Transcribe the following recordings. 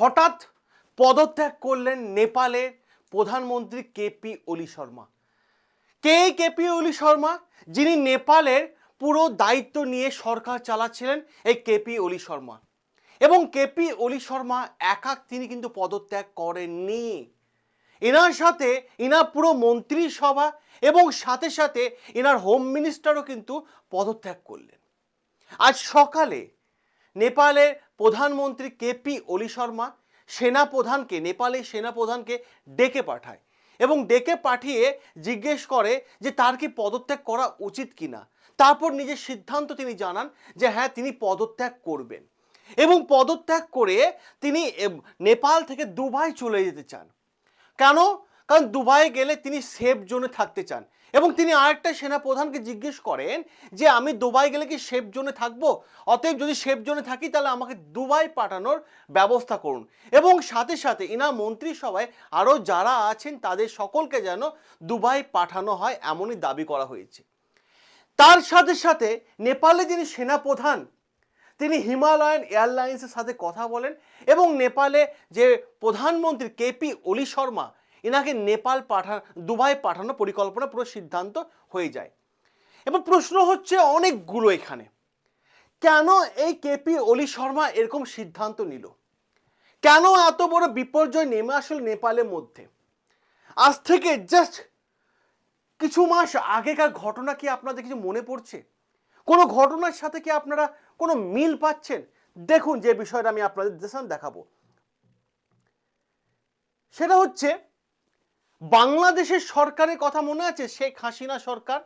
হঠাৎ পদত্যাগ করলেন নেপালের প্রধানমন্ত্রী কেপি ওলি শর্মা। কে কেপি ওলি শর্মা? যিনি নেপালের পুরো দায়িত্ব নিয়ে সরকার চালাচ্ছিলেন এই কেপি ওলি শর্মা। এবং কেপি ওলি শর্মা একা তিনি কিন্তু পদত্যাগ করেননি। এনার সাথে ইনার পুরো মন্ত্রিসভা এবং সাথে সাথে এনার হোম মিনিস্টারও কিন্তু পদত্যাগ করলেন। আজ সকালে নেপালের প্রধানমন্ত্রী কেপি ওলি শর্মা সেনাপ্রধানকে নেপালের সেনাপ্রধানকে ডেকে পাঠায় এবং ডেকে পাঠিয়ে জিজ্ঞেস করে যে তার কি পদত্যাগ করা উচিত কিনা। তারপর নিজের সিদ্ধান্ত তিনি জানান যে হ্যাঁ তিনি পদত্যাগ করবেন এবং পদত্যাগ করে তিনি নেপাল থেকে দুবাই চলে যেতে চান। কেন? কারণ দুবাই গেলে তিনি সেফ জোনে থাকতে চান। এবং তিনি আরেকটা সেনাপ্রধানকে জিজ্ঞেস করেন যে, আমি দুবাই গেলে কি সেফ জোনে থাকব? অতএব যদি সেফ জোনে থাকি, তাহলে আমাকে দুবাই পাঠানোর ব্যবস্থা করুন। এবং সাথে সাথে ইনা মন্ত্রিসভায় আরও যারা আছেন, তাদের সকলকে যেন দুবাই পাঠানো হয় এমনই দাবি করা হয়েছে। তার সাথে সাথে নেপালে যিনি সেনাপ্রধান, তিনি হিমালয়ান এয়ারলাইন্সের সাথে কথা বলেন এবং নেপালে যে প্রধানমন্ত্রী কেপি ওলি শর্মা এনাকে নেপাল পাঠা, দুবাই পাঠানোর পরিকল্পনা, পুরো সিদ্ধান্ত হয়ে যায়। এবার প্রশ্ন হচ্ছে অনেকগুলো এখানে। কেন এই কেপি অলি শর্মা এরকম সিদ্ধান্ত নিল? কেন এত বড় বিপর্যয় নেমে আসলো নেপালের মধ্যে? আজ থেকে জাস্ট কিছু মাস আগেকার ঘটনা কি আপনাদের কিছু মনে পড়ছে? কোনো ঘটনার সাথে কি আপনারা কোনো মিল পাচ্ছেন? দেখুন যে বিষয়টা আমি আপনাদের দেখাবো। সেটা হচ্ছে বাংলাদেশের সরকারের কথা মনে আছে? শেখ হাসিনা সরকার?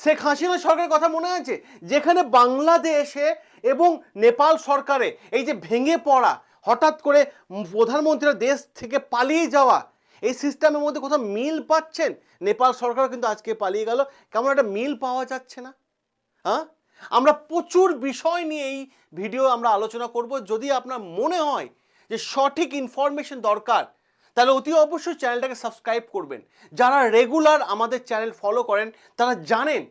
শেখ হাসিনা সরকারের কথা মনে আছে? যেখানে বাংলাদেশে এবং নেপাল সরকারে এই যে ভেঙে পড়া, হঠাৎ করে প্রধানমন্ত্রীরা দেশ থেকে পালিয়ে যাওয়া, এই সিস্টেমের মধ্যে কোথাও মিল পাচ্ছেন? নেপাল সরকার কিন্তু আজকে পালিয়ে গেল। কেমন একটা মিল পাওয়া যাচ্ছে না? হ্যাঁ? আমরা প্রচুর বিষয় নিয়ে এই ভিডিও আমরা আলোচনা করব। যদি আপনার মনে হয় যে সঠিক ইনফরমেশন দরকার তাহলে অতি অবশ্যই চ্যানেলটাকে সাবস্ক্রাইব করবেন। যারা রেগুলার আমাদের চ্যানেল ফলো করেন, তারা জানেন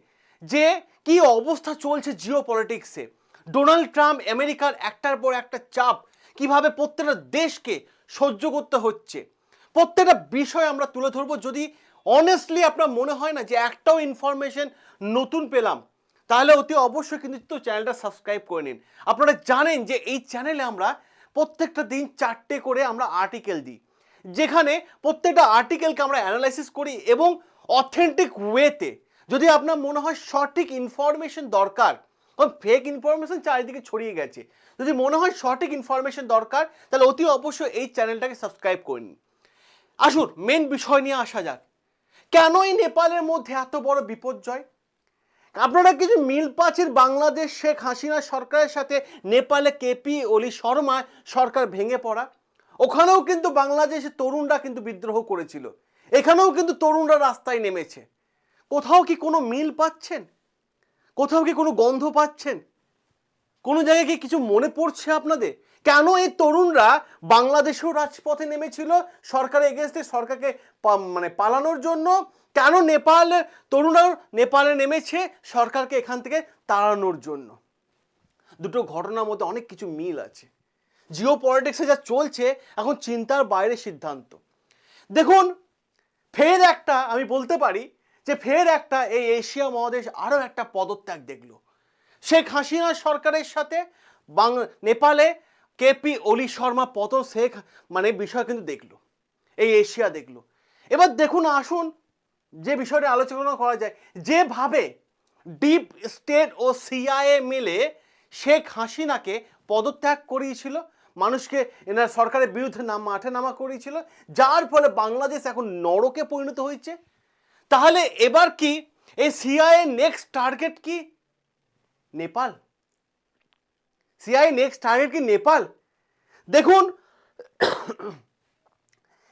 যে কি অবস্থা চলছে জিও পলিটিক্সে ডোনাল্ড ট্রাম্প আমেরিকার একটার পর একটা চাপ কীভাবে প্রত্যেকটা দেশকে সহ্য করতে হচ্ছে। প্রত্যেকটা বিষয় আমরা তুলে ধরবো যদি অনেস্টলি আপনার মনে হয় না যে একটাও ইনফরমেশন নতুন পেলাম, তাহলে অতি অবশ্যই কিন্তু চ্যানেলটা সাবস্ক্রাইব করে নিন। আপনারা জানেন যে এই চ্যানেলে আমরা প্রত্যেকটা দিন চারটে করে আমরা আর্টিকেল দিই। যেখানে প্রত্যেকটা আর্টিকেলকে আমরা অ্যানালাইসিস করি এবং অথেন্টিক ওয়েতে যদি আপনার মনে হয় সঠিক ইনফরমেশন দরকার, কারণ ফেক ইনফরমেশন চারিদিকে ছড়িয়ে গেছে। যদি মনে হয় সঠিক ইনফরমেশন দরকার, তাহলে অতি অবশ্যই এই চ্যানেলটাকে সাবস্ক্রাইব করে নিন। আসুন মেন বিষয় নিয়ে আসা যাক। কেন এই নেপালের মধ্যে এত বড় বিপর্যয়? আপনারা কিছু মিল পাচ্ছেন বাংলাদেশ শেখ হাসিনা সরকারের সাথে, নেপালে কেপি অলি শর্মা সরকার ভেঙে পড়া? ওখানেও কিন্তু বাংলাদেশের তরুণরা কিন্তু বিদ্রোহ করেছিল। এখানেও কিন্তু তরুণরা রাস্তায় নেমেছে। কোথাও কি কোনো মিল পাচ্ছেন? কোথাও কি কোনো গন্ধ পাচ্ছেন? কোনো জায়গায় কি কিছু মনে পড়ছে আপনাদের? কেন এই তরুণরা বাংলাদেশেও রাজপথে নেমেছিল সরকারের এগেনস্টে সরকারকে মানে পালানোর জন্য? কেন নেপাল তরুণরাও নেপালে নেমেছে, সরকারকে এখান থেকে তাড়ানোর জন্য? দুটো ঘটনার মধ্যে অনেক কিছু মিল আছে। জিও পলিটিক্সে যা চলছে, এখন চিন্তার বাইরে সিদ্ধান্ত। দেখুন, ফের একটা আমি বলতে পারি যে ফের একটা এই এশিয়া মহাদেশ আরও একটা পদত্যাগ দেখল। শেখ হাসিনা সরকারের সাথে, বাং, নেপালে কেপি অলি শর্মা, পতন শেখ মানে বিষয় কিন্তু দেখল। এই এশিয়া দেখল। এবার দেখুন, আসুন যে বিষয়টা আলোচনা করা যায়। যেভাবে ডিপ স্টেট ও সিআইএ মিলে শেখ হাসিনাকে পদত্যাগ করিয়েছিল মানুষকে এনার সরকারের বিরুদ্ধে নাম মাঠে নামা করিয়েছিল যার ফলে বাংলাদেশ এখন নরকে পরিণত হয়েছে। তাহলে এবার কি এই সিআইএ নেক্সট টার্গেট কি? নেপাল। সিআই নেক্সট টার্গেট কি? নেপাল। দেখুন,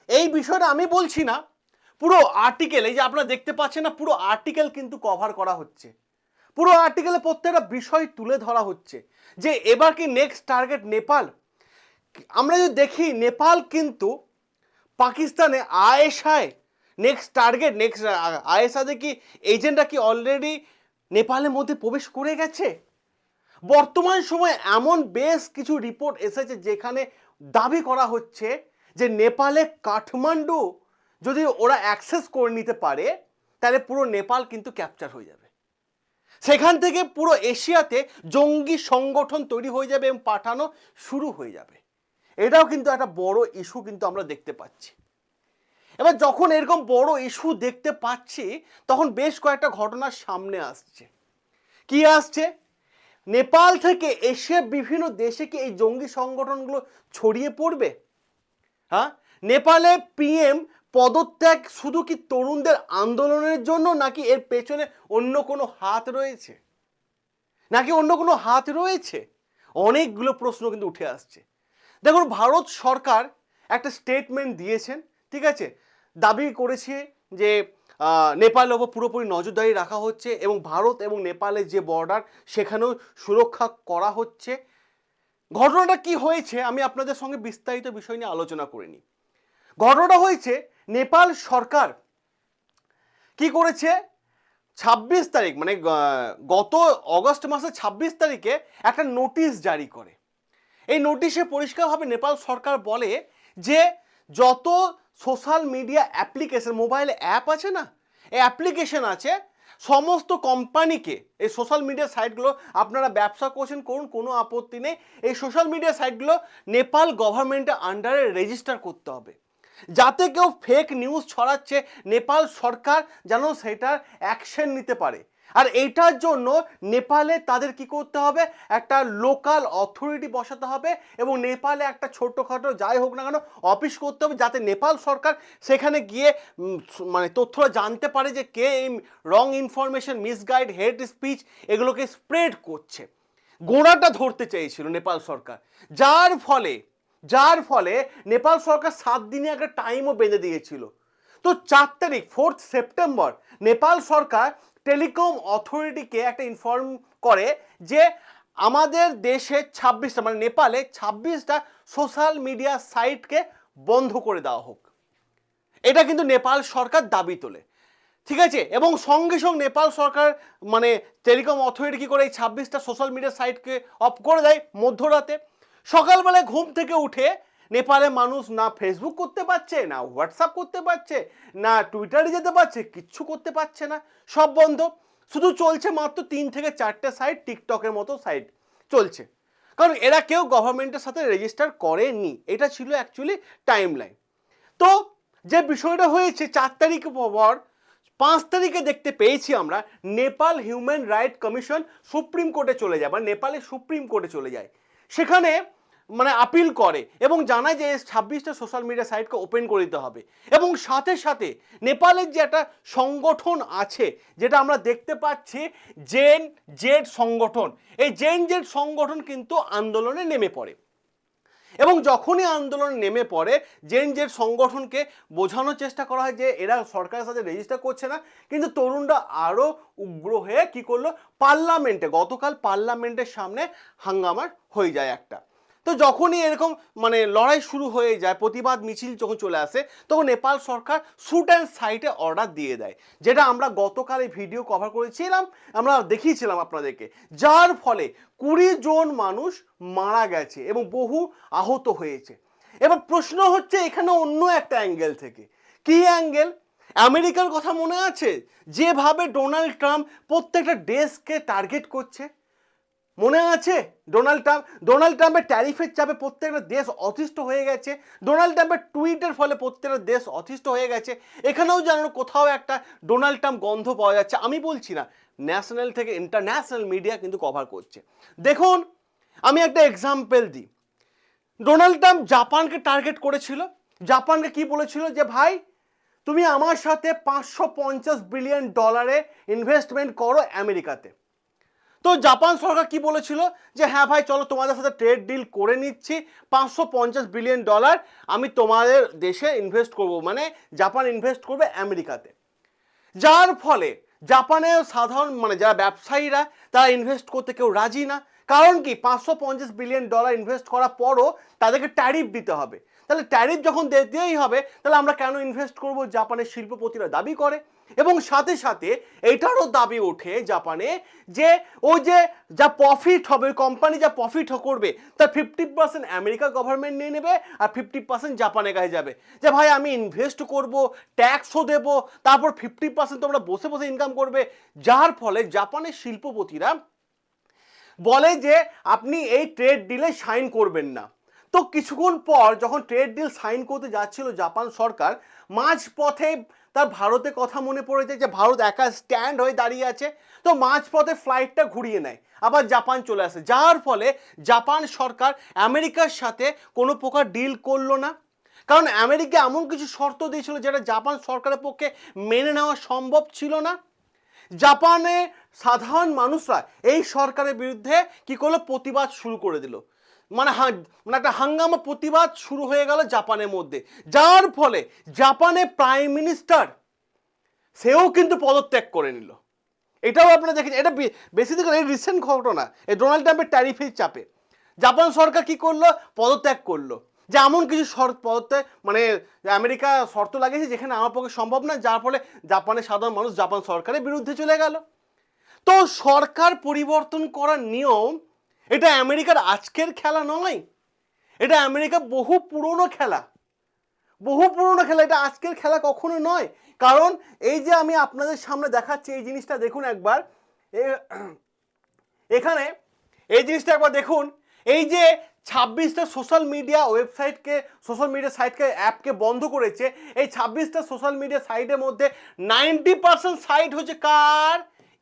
এই বিষয়টা আমি বলছি না, পুরো আর্টিকেল এই যে আপনারা দেখতে পাচ্ছেন না, পুরো আর্টিকেল কিন্তু কভার করা হচ্ছে। পুরো আর্টিকেলে প্রত্যেকটা বিষয় তুলে ধরা হচ্ছে যে এবার কি নেক্সট টার্গেট নেপাল? আমরা যদি দেখি নেপাল কিন্তু পাকিস্তানে আয়েশায় নেক্সট টার্গেট নেক্সট আয়েশাতে কি এজেন্টরা কি অলরেডি নেপালের মধ্যে প্রবেশ করে গেছে? বর্তমান সময়ে এমন বেশ কিছু রিপোর্ট এসেছে যেখানে দাবি করা হচ্ছে যে নেপালে কাঠমান্ডু যদি ওরা অ্যাক্সেস করে নিতে পারে, তাহলে পুরো নেপাল কিন্তু ক্যাপচার হয়ে যাবে। সেখান থেকে পুরো এশিয়াতে জঙ্গি সংগঠন তৈরি হয়ে যাবে এবং পাঠানো শুরু হয়ে যাবে। এটাও কিন্তু একটা বড় ইস্যু কিন্তু আমরা দেখতে পাচ্ছি। এবার যখন এরকম বড় ইস্যু দেখতে পাচ্ছি, তখন বেশ কয়েকটা ঘটনা সামনে আসছে। কি আসছে? নেপাল থেকে এশিয়ার বিভিন্ন দেশে কি এই জঙ্গি সংগঠনগুলো ছড়িয়ে পড়বে? হ্যাঁ? নেপালে পিএম পদত্যাগ শুধু কি তরুণদের আন্দোলনের জন্য নাকি এর পেছনে অন্য কোনো হাত রয়েছে? নাকি অন্য কোনো হাত রয়েছে? অনেকগুলো প্রশ্ন কিন্তু উঠে আসছে। দেখুন, ভারত সরকার একটা স্টেটমেন্ট দিয়েছেন, ঠিক আছে? দাবি করেছে যে নেপালের ওপর পুরোপুরি নজরদারি রাখা হচ্ছে এবং ভারত এবং নেপালের যে বর্ডার সেখানেও সুরক্ষা করা হচ্ছে। ঘটনাটা কি হয়েছে? আমি আপনাদের সঙ্গে বিস্তারিত বিষয় নিয়ে আলোচনা করে নিই। ঘটনাটা হয়েছে, নেপাল সরকার কি করেছে? ছাব্বিশ তারিখ মানে গত অগস্ট মাসের ছাব্বিশ তারিখে একটা নোটিশ জারি করে। এই নোটিশে পরিষ্কারভাবে নেপাল সরকার বলে যে যত সোশ্যাল মিডিয়া অ্যাপ্লিকেশন, মোবাইলে অ্যাপ আছে না, এই অ্যাপ্লিকেশন আছে, সমস্ত কোম্পানিকে, এই সোশ্যাল মিডিয়া সাইটগুলো আপনারা ব্যবসা করছেন, করুন, কোনো আপত্তি নেই, এই সোশ্যাল মিডিয়া সাইটগুলো নেপাল গভর্নমেন্টের আন্ডারে রেজিস্টার করতে হবে। যাতে কেউ ফেক নিউজ ছড়াচ্ছে, নেপাল সরকার যেন সেটার অ্যাকশন নিতে পারে। আর এইটার জন্য নেপালে তাদের কি করতে হবে? একটা লোকাল অথরিটি বসাতে হবে এবং নেপালে একটা ছোট্টখাটো যাই হোক না কেন অফিস করতে হবে যাতে নেপাল সরকার সেখানে গিয়ে মানে তথ্যটা জানতে পারে যে কে এই wrong information misguide hate speech এগুলোকে স্প্রেড করছে। গোড়াটা ধরতে চেয়েছিল নেপাল সরকার। যার ফলে যার ফলে নেপাল সরকার সাত দিনে একটা টাইমও বেঁধে দিয়েছিল। তো চার তারিখ ফোর্থ সেপ্টেম্বর নেপাল সরকার টেলিকম অথরিটিকে একটা ইনফর্ম করে যে আমাদের দেশে ছাব্বিশটা মানে নেপালে ছাব্বিশটা সোশ্যাল মিডিয়া সাইটকে বন্ধ করে দেওয়া হোক। এটা কিন্তু নেপাল সরকার দাবি তোলে। ঠিক আছে? এবং সঙ্গে সঙ্গে নেপাল সরকার মানে টেলিকম অথরিটি কি করে এই ছাব্বিশটা সোশ্যাল মিডিয়া সাইটকে অফ করে দেয় মধ্যরাতে? সকালবেলায় ঘুম থেকে উঠে নেপালে মানুষ না ফেসবুক করতে পারছে, না হোয়াটসঅ্যাপ করতে পারছে, না টুইটারে যেতে পারছে, কিচ্ছু করতে পারছে না। সব বন্ধ। শুধু চলছে মাত্র তিন থেকে চারটে সাইট টিকটকের মতো সাইট চলছে। কারণ এরা কেউ গভর্নমেন্টের সাথে রেজিস্টার করেনি। এটা ছিল অ্যাকচুয়ালি টাইম লাইন তো যে বিষয়টা হয়েছে, চার তারিখ পর, পাঁচ তারিখে দেখতে পেয়েছি আমরা, Nepal human right commission supreme কোর্টে চলে যায়, বা নেপালের সুপ্রিম কোর্টে চলে যায়। সেখানে মানে আপিল করে এবং জানায় যে ছাব্বিশটা সোশ্যাল মিডিয়া সাইটকে ওপেন করে দিতে হবে। এবং সাথে সাথে নেপালের যে একটা সংগঠন আছে, যেটা আমরা দেখতে পাচ্ছি জেন জেড সংগঠন। এই জেন জেড সংগঠন কিন্তু আন্দোলনে নেমে পড়ে। এবং যখনই আন্দোলন নেমে পড়ে জেন জেড সংগঠনকে বোঝানোর চেষ্টা করা হয় যে এরা সরকারের সাথে রেজিস্টার করছে না, কিন্তু তরুণরা আরও উগ্র হয়ে কী করল? পার্লামেন্টে গতকাল পার্লামেন্টের সামনে হাঙ্গামার হয়ে যায় একটা। তো যখনই এরকম মানে লড়াই শুরু হয়ে যায়, প্রতিবাদ মিছিল যখন চলে আসে, তখন নেপাল সরকার শুট অ্যান্ড সাইটে অর্ডার দিয়ে দেয়, যেটা আমরা গতকাল এই ভিডিও কভার করেছিলাম, আমরা দেখিয়েছিলাম আপনাদেরকে। যার ফলে কুড়ি জন মানুষ মারা গেছে এবং বহু আহত হয়েছে। এবার প্রশ্ন হচ্ছে এখানে অন্য একটা অ্যাঙ্গেল থেকে। কি অ্যাঙ্গেল আমেরিকার কথা মনে আছে? যেভাবে ডোনাল্ড ট্রাম্প প্রত্যেকটা দেশকে টার্গেট করছে। মনে আছে? ডোনাল্ড ট্রাম্প, ডোনাল্ড ট্রাম্পের ট্যারিফের চাপে প্রত্যেকটা দেশ অতিষ্ঠ হয়ে গেছে। ডোনাল্ড ট্রাম্পের টুইটের ফলে প্রত্যেকটা দেশ অতিষ্ঠ হয়ে গেছে। এখানেও যেন কোথাও একটা ডোনাল্ড ট্রাম্প গন্ধ পাওয়া যাচ্ছে। আমি বলছি না, ন্যাশনাল থেকে ইন্টারন্যাশনাল মিডিয়া কিন্তু কভার করছে। দেখুন, আমি একটা এক্সাম্পল দিই। ডোনাল্ড ট্রাম্প জাপানকে টার্গেট করেছিল। জাপানকে কি বলেছিল? যে, ভাই, তুমি আমার সাথে পাঁচশো পঞ্চাশ বিলিয়ন ডলারে ইনভেস্টমেন্ট করো আমেরিকাতে। তো জাপান সরকার কি বলেছিল? যে হ্যাঁ ভাই, চলো তোমাদের সাথে ট্রেড ডিল করে নিচ্ছি। পাঁচশো পঞ্চাশ বিলিয়ন ডলার আমি তোমাদের দেশে ইনভেস্ট করব। মানে জাপান ইনভেস্ট করবে আমেরিকাতে। যার ফলে জাপানের সাধারণ মানে যারা ব্যবসায়ীরা, তারা ইনভেস্ট করতে কেউ রাজি না। কারণ কি? পাঁচশো পঞ্চাশ বিলিয়ন ডলার ইনভেস্ট করার পরও তাদেরকে ট্যারিফ দিতে হবে। তাহলে ট্যারিফ যখন দিতেই হবে, তাহলে আমরা কেন ইনভেস্ট করব? জাপানের শিল্পপতিরা দাবি করে। এবং সাথে সাথে এটারও দাবি ওঠে জাপানে যে ওই যে যা প্রফিট হবে কোম্পানি যা প্রফিট করবে তার ফিফটি পার্সেন্ট আমেরিকা গভর্নমেন্ট নিয়ে নেবে আর ফিফটি পার্সেন্ট জাপানের কাছে যাবে। যে ভাই, আমি ইনভেস্ট করব ট্যাক্সও দেব, তারপর ফিফটি পার্সেন্ট তোমরা বসে বসে ইনকাম করবে। যার ফলে জাপানের শিল্পপতিরা বলে যে, আপনি এই ট্রেড ডিলে সাইন করবেন না। তো কিছুক্ষণ পর যখন ট্রেড ডিল সাইন করতে যাচ্ছিল জাপান সরকার মাঝ পথে তার ভারতে কথা মনে পড়েছে যে ভারত একা স্ট্যান্ড হয়ে দাঁড়িয়ে আছে। তো মাঝ পথে ফ্লাইটটা ঘুরিয়ে নেয়। আবার জাপান চলে আসে। যার ফলে জাপান সরকার আমেরিকার সাথে কোনো প্রকার ডিল করল না। কারণ আমেরিকা এমন কিছু শর্ত দিয়েছিল যেটা জাপান সরকারের পক্ষে মেনে নেওয়া সম্ভব ছিল না। জাপানে সাধারণ মানুষরা এই সরকারের বিরুদ্ধে কি করল? প্রতিবাদ শুরু করে দিল। মানে মানে একটা হাঙ্গামা প্রতিবাদ শুরু হয়ে গেল জাপানের মধ্যে। যার ফলে জাপানের প্রাইম মিনিস্টার সেও কিন্তু পদত্যাগ করে নিল। এটাও আপনারা দেখেছেন, এটা বেসিক্যালি এই রিসেন্ট ঘটনা, এই ডোনাল্ড ট্রাম্পের ট্যারিফের চাপে। জাপান সরকার কি করল? পদত্যাগ করল। যে এমন কিছু শর্ত, পদত্যাগ মানে আমেরিকা শর্ত লাগিয়েছে যেখানে আমার পক্ষে সম্ভব না যার ফলে জাপানের সাধারণ মানুষ জাপান সরকারের বিরুদ্ধে চলে গেল। তো সরকার পরিবর্তন করার নিয়ম এটা আমেরিকার আজকের খেলা নয়। এটা আমেরিকা বহু পুরনো খেলা। বহু পুরনো খেলা, এটা আজকের খেলা কখনো নয়। কারণ এই যে আমি আপনাদের সামনে দেখাচ্ছি, এই জিনিসটা দেখুন একবার। এখানে এই জিনিসটা একবার দেখুন। এই যে ছাব্বিশটা সোশ্যাল মিডিয়া ওয়েবসাইটকে সোশ্যাল মিডিয়া সাইটকে অ্যাপকে বন্ধ করেছে, এই ছাব্বিশটা সোশ্যাল মিডিয়া সাইটের মধ্যে নাইনটি পার্সেন্ট সাইট হচ্ছে কার?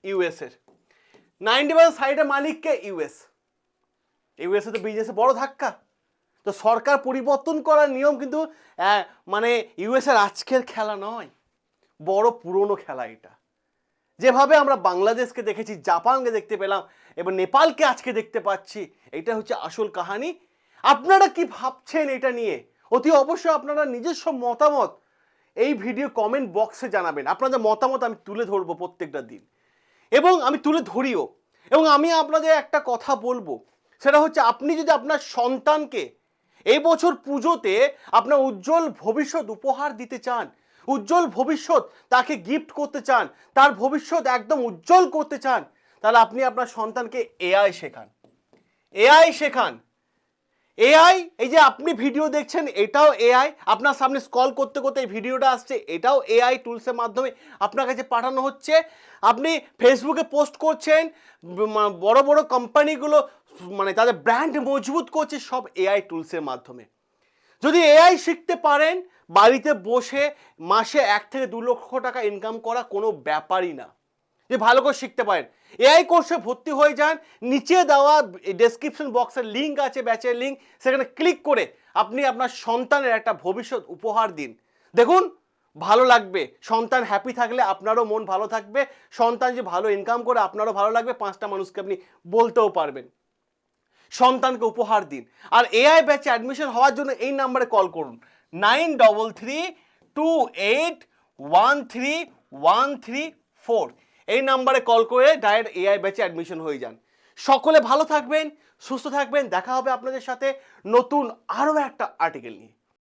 ইউএসের নাইনটি পার্সেন্ট সাইটের মালিককে ইউএস ইউএসএ তো বিজনেসে বড় ধাক্কা। তো সরকার পরিবর্তন করার নিয়ম কিন্তু মানে ইউএসের আজকের খেলা নয়, বড় পুরনো খেলা এটা। যেভাবে আমরা বাংলাদেশকে দেখেছি, জাপানকে দেখতে পেলাম এবং নেপালকে আজকে দেখতে পাচ্ছি, এটা হচ্ছে আসল কাহানি। আপনারা কি ভাবছেন এটা নিয়ে? অতি অবশ্যই আপনারা নিজস্ব মতামত এই ভিডিও কমেন্ট বক্সে জানাবেন। আপনাদের মতামত আমি তুলে ধরবো প্রত্যেকটা দিন। এবং আমি তুলে ধরিও। এবং আমি আপনাদের একটা কথা বলব। সেটা হচ্ছে আপনি যদি আপনার সন্তানকে এই বছর পুজোতে আপনার উজ্জ্বল ভবিষ্যৎ উপহার দিতে চান, উজ্জ্বল ভবিষ্যৎ তাকে গিফট করতে চান, তার ভবিষ্যৎ একদম উজ্জ্বল করতে চান, তাহলে আপনি আপনার সন্তানকে এআই শেখান। এআই শেখান। এআই এই যে আপনি ভিডিও দেখছেন, এটাও এআই আপনার সামনে স্কল করতে করতে এই ভিডিওটা আসছে, এটাও এআই টুলসের মাধ্যমে আপনার কাছে পাঠানো হচ্ছে। আপনি ফেসবুকে পোস্ট করছেন বড় বড় কোম্পানিগুলো মানে তাদের ব্র্যান্ড মজবুত করছে, সব এআই টুলসের মাধ্যমে। যদি এআই শিখতে পারেন, বাড়িতে বসে মাসে এক থেকে দু লক্ষ টাকা ইনকাম করা কোনো ব্যাপারই না। যে ভালো করে শিখতে পারেন। এআই কোর্সে ভর্তি হয়ে যান। নিচে দেওয়া ডেসক্রিপশন বক্সের লিঙ্ক আছে ব্যাচের লিঙ্ক সেখানে ক্লিক করে আপনি আপনার সন্তানের একটা ভবিষ্যৎ উপহার দিন। দেখুন, ভালো লাগবে। সন্তান হ্যাপি থাকলে আপনারও মন ভালো থাকবে। সন্তান যে ভালো ইনকাম করে, আপনারও ভালো লাগবে। পাঁচটা মানুষকে আপনি বলতেও পারবেন। সন্তানকে উপহার দিন। আর এআই ব্যাচে অ্যাডমিশন হওয়ার জন্য এই নাম্বারে কল করুন। Nine double three two eight one three one three four এই নাম্বারে কল করে ডাইরেক্ট এআই ব্যাচে অ্যাডমিশন হয়ে যান। সকলে ভালো থাকবেন, সুস্থ থাকবেন। দেখা হবে আপনাদের সাথে নতুন আরও একটা আর্টিকেল নিয়ে।